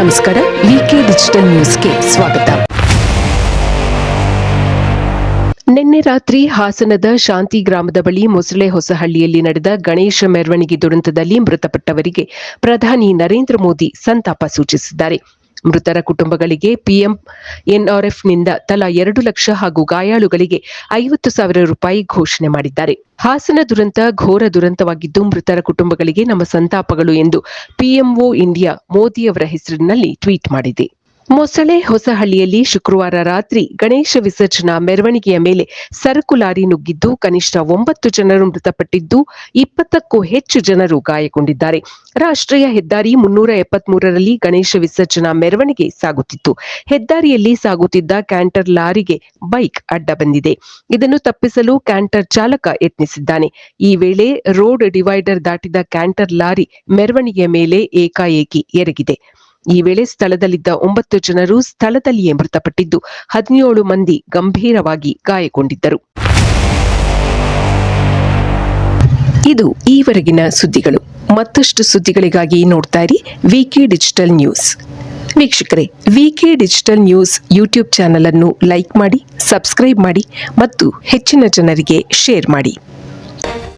ನಮಸ್ಕಾರ ವಿಕೆ ಡಿಜಿಟಲ್ ನ್ಯೂಸ್ಗೆ ಸ್ವಾಗತ. ನಿನ್ನೆ ರಾತ್ರಿ ಹಾಸನದ ಶಾಂತಿ ಗ್ರಾಮದ ಬಳಿ ಮೊಸಳೆ ಹೊಸಹಳ್ಳಿಯಲ್ಲಿ ನಡೆದ ಗಣೇಶ ಮೆರವಣಿಗೆ ದುರಂತದಲ್ಲಿ ಮೃತಪಟ್ಟವರಿಗೆ ಪ್ರಧಾನಿ ನರೇಂದ್ರ ಮೋದಿ ಸಂತಾಪ ಸೂಚಿಸಿದ್ದಾರೆ. ಮೃತರ ಕುಟುಂಬಗಳಿಗೆ ಪಿಎಂ ಎನ್ಆರ್ಎಫ್ನಿಂದ ತಲಾ ಎರಡು ಲಕ್ಷ ಹಾಗೂ ಗಾಯಾಳುಗಳಿಗೆ ಐವತ್ತು ಸಾವಿರ ರೂಪಾಯಿ ಘೋಷಣೆ ಮಾಡಿದ್ದಾರೆ. ಹಾಸನ ದುರಂತ ಘೋರ ದುರಂತವಾಗಿದ್ದು ಮೃತರ ಕುಟುಂಬಗಳಿಗೆ ನಮ್ಮ ಸಂತಾಪಗಳು ಎಂದು ಪಿಎಂಒ ಇಂಡಿಯಾ ಮೋದಿಯವರ ಹೆಸರಿನಲ್ಲಿ ಟ್ವೀಟ್ ಮಾಡಿದೆ. ಮೊಸಳೆ ಹೊಸಹಳ್ಳಿಯಲ್ಲಿ ಶುಕ್ರವಾರ ರಾತ್ರಿ ಗಣೇಶ ವಿಸರ್ಜನಾ ಮೆರವಣಿಗೆಯ ಮೇಲೆ ಸರಕು ಲಾರಿ ನುಗ್ಗಿದ್ದು ಕನಿಷ್ಠ ಒಂಬತ್ತು ಜನರು ಮೃತಪಟ್ಟಿದ್ದು ಇಪ್ಪತ್ತಕ್ಕೂ ಹೆಚ್ಚು ಜನರು ಗಾಯಗೊಂಡಿದ್ದಾರೆ. ರಾಷ್ಟ್ರೀಯ ಹೆದ್ದಾರಿ ಮುನ್ನೂರ ಎಪ್ಪತ್ಮೂರರಲ್ಲಿ ಗಣೇಶ ವಿಸರ್ಜನಾ ಮೆರವಣಿಗೆ ಸಾಗುತ್ತಿತ್ತು. ಹೆದ್ದಾರಿಯಲ್ಲಿ ಸಾಗುತ್ತಿದ್ದ ಕ್ಯಾಂಟರ್ ಲಾರಿಗೆ ಬೈಕ್ ಅಡ್ಡ ಬಂದಿದೆ. ಇದನ್ನು ತಪ್ಪಿಸಲು ಕ್ಯಾಂಟರ್ ಚಾಲಕ ಯತ್ನಿಸಿದ್ದಾನೆ. ಈ ವೇಳೆ ರೋಡ್ ಡಿವೈಡರ್ ದಾಟಿದ ಕ್ಯಾಂಟರ್ ಲಾರಿ ಮೆರವಣಿಗೆಯ ಮೇಲೆ ಏಕಾಏಕಿ ಎರಗಿದೆ. ಈ ವೇಳೆ ಸ್ಥಳದಲ್ಲಿದ್ದ ಒಂಬತ್ತು ಜನರು ಸ್ಥಳದಲ್ಲಿಯೇ ಮೃತಪಟ್ಟಿದ್ದು ಹದಿನೇಳು ಮಂದಿ ಗಂಭೀರವಾಗಿ ಗಾಯಗೊಂಡಿದ್ದರು. ಇದು ಈವರೆಗಿನ ಸುದ್ದಿಗಳು. ಮತ್ತಷ್ಟು ಸುದ್ದಿಗಳಿಗಾಗಿ ನೋಡ್ತಾ ಇರಿ ವಿಕೆ ಡಿಜಿಟಲ್ ನ್ಯೂಸ್ ವೀಕ್ಷಕರೇ VK digital news YouTube channel ಅನ್ನು ಲೈಕ್ ಮಾಡಿ ಸಬ್ಸ್ಕ್ರೈಬ್ ಮಾಡಿ ಮತ್ತು ಹೆಚ್ಚಿನ ಜನರಿಗೆ ಶೇರ್ ಮಾಡಿ.